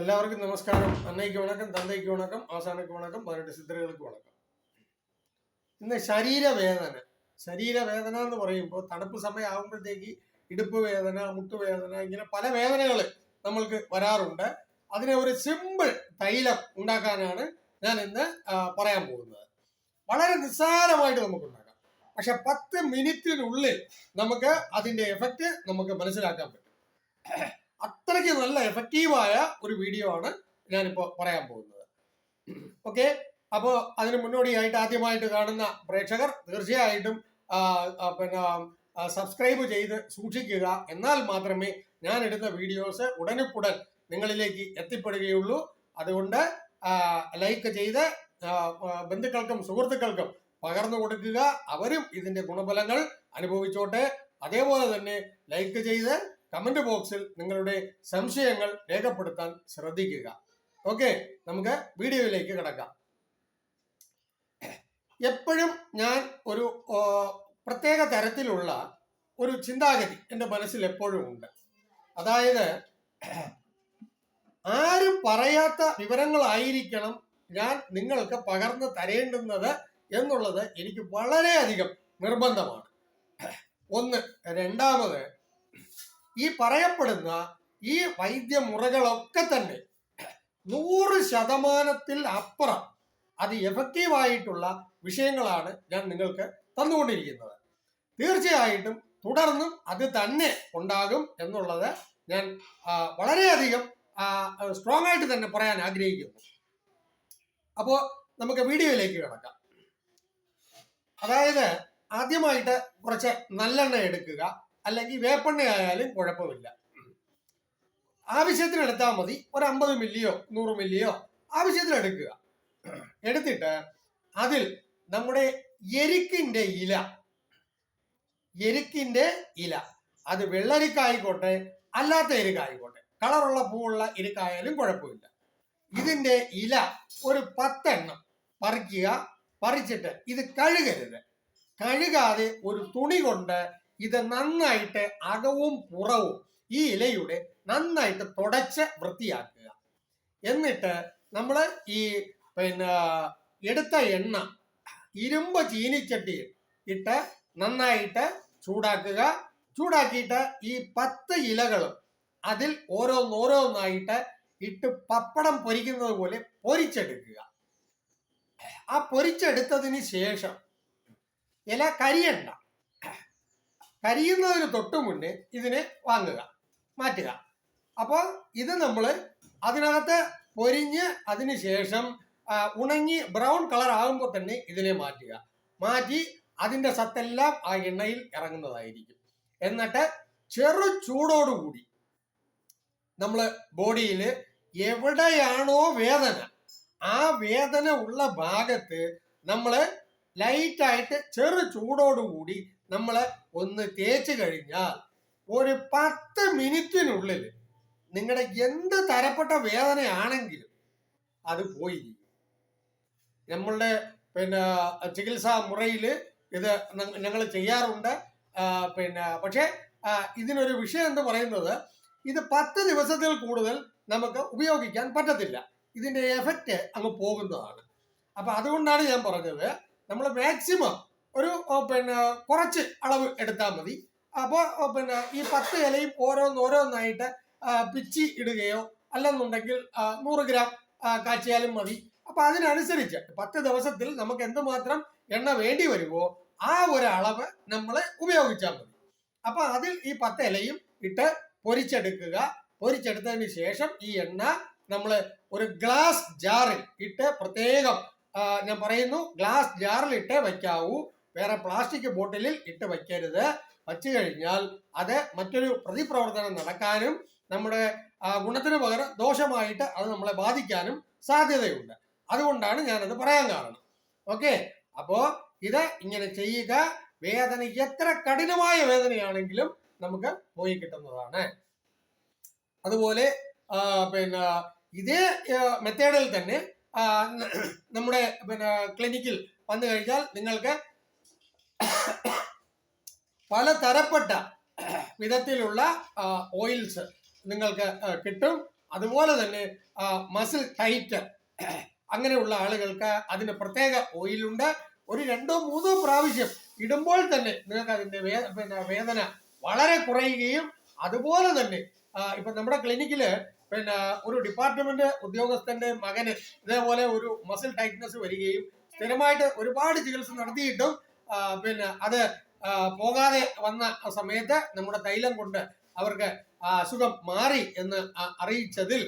എല്ലാവർക്കും നമസ്കാരം. അന്നയ്ക്ക് വണക്കം தந்தைக்கு വണക്കം അവസാനക്ക് വണക്കം പതിനെട്ട് சித்திரங்களுக்கு വണക്കം. ഇന്ന് ശരീരവേദന. ശരീരവേദന എന്ന് പറയുമ്പോൾ തണുപ്പ് സമയം ആകുമ്പോഴത്തേക്ക് ഇടുപ്പ് വേദന മുട്ടുവേദന ഇങ്ങനെ പല വേദനകൾ നമ്മൾക്ക് വരാറുണ്ട്. അതിനെ ഒരു സിമ്പിൾ തൈലം ഉണ്ടാക്കാനാണ് ഞാൻ ഇന്ന് പറയാൻ പോകുന്നത്. വളരെ നിസ്സാരമായിട്ട് നമുക്ക് ഉണ്ടാക്കാം. പക്ഷെ പത്ത് മിനിറ്റിനുള്ളിൽ നമുക്ക് അതിന്റെ എഫക്റ്റ് നമുക്ക് മനസ്സിലാക്കാൻ പറ്റും. അത്രയ്ക്ക് നല്ല എഫക്റ്റീവായ ഒരു വീഡിയോ ആണ് ഞാനിപ്പോൾ പറയാൻ പോകുന്നത്. ഓക്കെ അപ്പോൾ അതിന് മുന്നോടിയായിട്ട് ആദ്യമായിട്ട് കാണുന്ന പ്രേക്ഷകർ തീർച്ചയായിട്ടും പിന്നെ സബ്സ്ക്രൈബ് ചെയ്ത് സൂക്ഷിക്കുക. എന്നാൽ മാത്രമേ ഞാൻ ഇടുന്ന വീഡിയോസ് ഉടനുക്കുടൻ നിങ്ങളിലേക്ക് എത്തിപ്പെടുകയുള്ളൂ. അതുകൊണ്ട് ലൈക്ക് ചെയ്ത് ബന്ധുക്കൾക്കും സുഹൃത്തുക്കൾക്കും പകർന്നു കൊടുക്കുക. അവരും ഇതിന്റെ ഗുണഫലങ്ങൾ അനുഭവിച്ചോട്ടെ. അതേപോലെ തന്നെ ലൈക്ക് ചെയ്ത് കമന്റ് ബോക്സിൽ നിങ്ങളുടെ സംശയങ്ങൾ രേഖപ്പെടുത്താൻ ശ്രദ്ധിക്കുക. ഓക്കെ നമുക്ക് വീഡിയോയിലേക്ക് കിടക്കാം. എപ്പോഴും ഞാൻ ഒരു പ്രത്യേക തരത്തിലുള്ള ഒരു ചിന്താഗതി എന്റെ മനസ്സിൽ എപ്പോഴും ഉണ്ട്. അതായത് ആരും പറയാത്ത വിവരങ്ങളായിരിക്കണം ഞാൻ നിങ്ങൾക്ക് പകർന്നു തരേണ്ടുന്നത് എന്നുള്ളത് എനിക്ക് വളരെയധികം നിർബന്ധമാണ്. ഒന്ന് രണ്ടാമത് ഈ പറയപ്പെടുന്ന ഈ വൈദ്യമുറകളൊക്കെ തന്നെ നൂറ് ശതമാനത്തിൽ അപ്പുറം അത് എഫക്റ്റീവായിട്ടുള്ള വിഷയങ്ങളാണ് ഞാൻ നിങ്ങൾക്ക് തന്നുകൊണ്ടിരിക്കുന്നത്. തീർച്ചയായിട്ടും തുടർന്നും അത് തന്നെ ഉണ്ടാകും എന്നുള്ളത് ഞാൻ വളരെയധികം സ്ട്രോങ് ആയിട്ട് തന്നെ പറയാൻ ആഗ്രഹിക്കുന്നു. അപ്പോൾ നമുക്ക് വീഡിയോയിലേക്ക് കിടക്കാം. അതായത് ആദ്യമായിട്ട് കുറച്ച് നല്ലെണ്ണ എടുക്കുക. അല്ലെങ്കിൽ വേപ്പെണ്ണ ആയാലും കുഴപ്പമില്ല. ആവശ്യത്തിന് എടുത്താൽ മതി. ഒരു അമ്പത് മില്ലിയോ നൂറ് മില്ലിയോ ആവശ്യത്തിന് എടുക്കുക. എടുത്തിട്ട് അതിൽ നമ്മുടെ എരിക്കിന്റെ ഇല എരിക്കിന്റെ ഇല. അത് വെള്ളരിക്കായിക്കോട്ടെ അല്ലാത്ത എരിക്കായിക്കോട്ടെ കളറുള്ള പൂവുള്ള എരിക്കായാലും കുഴപ്പമില്ല. ഇതിന്റെ ഇല ഒരു പത്തെണ്ണം പറിക്കുക. പറിച്ചിട്ട് ഇത് കഴുകരുത്. കഴുകാതെ ഒരു തുണി കൊണ്ട് ഇത് നന്നായിട്ട് അകവും പുറവും ഈ ഇലയുടെ നന്നായിട്ട് തുടച്ച് വൃത്തിയാക്കുക. എന്നിട്ട് നമ്മൾ ഈ പിന്നെ എടുത്ത എണ്ണ ഇരുമ്പ് ചീനിച്ചട്ടിയിൽ ഇട്ട് നന്നായിട്ട് ചൂടാക്കുക. ചൂടാക്കിയിട്ട് ഈ പത്ത് ഇലകളും അതിൽ ഓരോന്നോരോന്നായിട്ട് ഇട്ട് പപ്പടം പൊരിക്കുന്നത് പോലെ പൊരിച്ചെടുക്കുക. ആ പൊരിച്ചെടുത്തതിന് ശേഷം ഇല കരിയണ്ട. കരിയുന്നതിന് തൊട്ട് മുന്നേ ഇതിനെ വാങ്ങുക മാറ്റുക. അപ്പോൾ ഇത് നമ്മൾ അതിനകത്ത് പൊരിഞ്ഞ് അതിന് ശേഷം ഉണങ്ങി ബ്രൗൺ കളർ ആകുമ്പോൾ തന്നെ ഇതിനെ മാറ്റുക. മാറ്റി അതിന്റെ സത്തെല്ലാം ആ എണ്ണയിൽ ഇറങ്ങുന്നതായിരിക്കും. എന്നിട്ട് ചെറു ചൂടോടുകൂടി നമ്മൾ ബോഡിയിൽ എവിടെയാണോ വേദന ആ വേദന ഉള്ള ഭാഗത്ത് നമ്മൾ ലൈറ്റായിട്ട് ചെറു ചൂടോടുകൂടി നമ്മൾ ഒന്ന് തേച്ച് കഴിഞ്ഞാൽ ഒരു പത്ത് മിനിറ്റിനുള്ളിൽ നിങ്ങളുടെ എന്ത് തരപ്പെട്ട വേദനയാണെങ്കിലും അത് പോയിരിക്കും നമ്മളുടെ പിന്നെ ചികിത്സാ മുറയിൽ ഇത് ഞങ്ങൾ ചെയ്യാറുണ്ട്. പിന്നെ പക്ഷേ ഇതിനൊരു വിഷയം എന്ന് പറയുന്നത് ഇത് പത്ത് ദിവസത്തിൽ കൂടുതൽ നമുക്ക് ഉപയോഗിക്കാൻ പറ്റത്തില്ല. ഇതിന്റെ എഫക്റ്റ് അങ്ങ് പോകുന്നതാണ്. അപ്പം അതുകൊണ്ടാണ് ഞാൻ പറഞ്ഞത് നമ്മൾ മാക്സിമം ഒരു പിന്നെ കുറച്ച് അളവ് എടുത്താൽ മതി. അപ്പോൾ പിന്നെ ഈ പത്ത് ഇലയും ഓരോന്നോരോന്നായിട്ട് പിച്ചി ഇടുകയോ അല്ലെന്നുണ്ടെങ്കിൽ നൂറ് ഗ്രാം കാച്ചിയാലും മതി. അപ്പൊ അതിനനുസരിച്ച് പത്ത് ദിവസത്തിൽ നമുക്ക് എന്തുമാത്രം എണ്ണ വേണ്ടി വരുമോ ആ ഒരു അളവ് നമ്മൾ ഉപയോഗിച്ചാൽ മതി. അപ്പൊ അതിൽ ഈ പത്ത് ഇലയും ഇട്ട് പൊരിച്ചെടുക്കുക. പൊരിച്ചെടുത്തതിന് ശേഷം ഈ എണ്ണ നമ്മൾ ഒരു ഗ്ലാസ് ജാറിൽ ഇട്ട് പ്രത്യേകം ഞാൻ പറയുന്നു ഗ്ലാസ് ജാറിൽ ഇട്ടേ വയ്ക്കാവൂ. വേറെ പ്ലാസ്റ്റിക് ബോട്ടിലിൽ ഇട്ട് വയ്ക്കരുത്. വച്ചു കഴിഞ്ഞാൽ അത് മറ്റൊരു പ്രതിപ്രവർത്തനം നടക്കാനും നമ്മുടെ ഗുണത്തിന് പകരം ദോഷമായിട്ട് അത് നമ്മളെ ബാധിക്കാനും സാധ്യതയുണ്ട്. അതുകൊണ്ടാണ് ഞാനത് പറയാൻ കാരണം. ഓക്കെ? അപ്പോ ഇത് ഇങ്ങനെ ചെയ്യുക വേദന എത്ര കഠിനമായ വേദനയാണെങ്കിലും നമുക്ക് പോയി കിട്ടുന്നതാണ്. അതുപോലെ പിന്നെ ഇതേ മെത്തേഡിൽ തന്നെ നമ്മുടെ പിന്നെ ക്ലിനിക്കിൽ വന്നു കഴിഞ്ഞാൽ നിങ്ങൾക്ക് പല തരപ്പെട്ട വിധത്തിലുള്ള ഓയിൽസ് നിങ്ങൾക്ക് കിട്ടും. അതുപോലെ തന്നെ മസിൽ ടൈറ്റ് അങ്ങനെയുള്ള ആളുകൾക്ക് അതിന് പ്രത്യേക ഓയിലുണ്ട് ഒരു രണ്ടോ മൂന്നോ പ്രാവശ്യം ഇടുമ്പോൾ തന്നെ നിങ്ങൾക്ക് അതിന്റെ വേ പിന്നെ വേദന വളരെ കുറയുകയും അതുപോലെ തന്നെ ഇപ്പൊ നമ്മുടെ ക്ലിനിക്കിൽ പിന്നെ ഒരു ഡിപ്പാർട്ട്മെന്റ് ഉദ്യോഗസ്ഥന്റെ മകന് ഇതേപോലെ ഒരു മസിൽ ടൈറ്റ്നസ് വരികയും സ്ഥിരമായിട്ട് ഒരുപാട് ചികിത്സ നടത്തിയിട്ടും പിന്നെ അത് പോകാതെ വന്ന സമയത്ത് നമ്മുടെ തൈലം കൊണ്ട് അവർക്ക് അസുഖം മാറി എന്ന് അറിയിച്ചതിൽ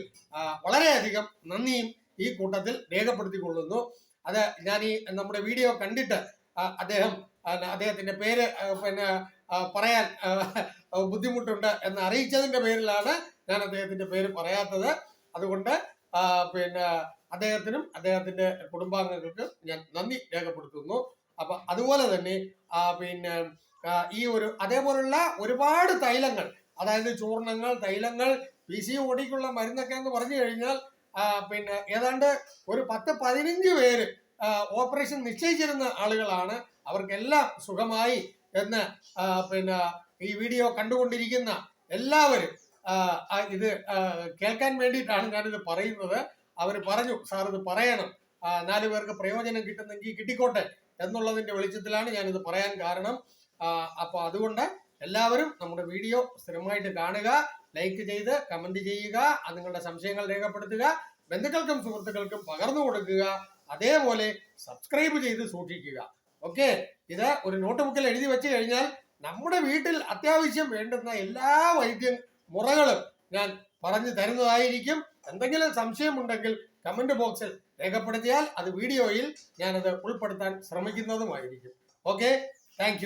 വളരെയധികം നന്ദിയും ഈ കൂട്ടത്തിൽ രേഖപ്പെടുത്തിക്കൊള്ളുന്നു. അത് ഞാൻ ഈ നമ്മുടെ വീഡിയോ കണ്ടിട്ട് അദ്ദേഹം അദ്ദേഹത്തിന്റെ പേര് പിന്നെ പറയാൻ ബുദ്ധിമുട്ടുണ്ട് എന്ന് അറിയിച്ചതിന്റെ പേരിലാണ് ഞാൻ അദ്ദേഹത്തിന്റെ പേര് പറയാത്തത്. അതുകൊണ്ട് പിന്നെ അദ്ദേഹത്തിനും അദ്ദേഹത്തിന്റെ കുടുംബാംഗങ്ങൾക്ക് ഞാൻ നന്ദി രേഖപ്പെടുത്തുന്നു. അപ്പൊ അതുപോലെ തന്നെ പിന്നെ ഈ ഒരു അതേപോലുള്ള ഒരുപാട് തൈലങ്ങൾ അതായത് ചൂർണങ്ങൾ തൈലങ്ങൾ പി സി ഒടിക്കുള്ള മരുന്നൊക്കെ എന്ന് പറഞ്ഞു കഴിഞ്ഞാൽ പിന്നെ ഏതാണ്ട് ഒരു പത്ത് പതിനഞ്ച് പേര് ഓപ്പറേഷൻ നിശ്ചയിച്ചിരുന്ന ആളുകളാണ് അവർക്കെല്ലാം സുഖമായി എന്ന് പിന്നെ ഈ വീഡിയോ കണ്ടുകൊണ്ടിരിക്കുന്ന എല്ലാവരും ഇത് കേൾക്കാൻ വേണ്ടിയിട്ടാണ് ഞാനിത് പറയുന്നത്. അവർ പറഞ്ഞു സാർ ഇത് പറയണം. നാല് പേർക്ക് പ്രയോജനം കിട്ടുന്നെങ്കിൽ കിട്ടിക്കോട്ടെ എന്നുള്ളതിന്റെ വെളിച്ചത്തിലാണ് ഞാനിത് പറയാൻ കാരണം. അപ്പോൾ അതുകൊണ്ട് എല്ലാവരും നമ്മുടെ വീഡിയോ സ്ഥിരമായിട്ട് കാണുക ലൈക്ക് ചെയ്ത് കമന്റ് ചെയ്യുക നിങ്ങളുടെ സംശയങ്ങൾ രേഖപ്പെടുത്തുക ബന്ധുക്കൾക്കും സുഹൃത്തുക്കൾക്കും പകർന്നു കൊടുക്കുക അതേപോലെ സബ്സ്ക്രൈബ് ചെയ്ത് സൂക്ഷിക്കുക. ഓക്കെ ഇത് ഒരു നോട്ട് ബുക്കിൽ എഴുതി വെച്ച് കഴിഞ്ഞാൽ നമ്മുടെ വീട്ടിൽ അത്യാവശ്യം വേണ്ടുന്ന എല്ലാ വൈദ്യ മുറകളും ഞാൻ പറഞ്ഞു തരുന്നതായിരിക്കും. എന്തെങ്കിലും സംശയമുണ്ടെങ്കിൽ കമന്റ് ബോക്സിൽ രേഖപ്പെടുത്തിയാൽ അത് വീഡിയോയിൽ ഞാനത് ഉൾപ്പെടുത്താൻ ശ്രമിക്കുന്നതുമായിരിക്കും. Okay thank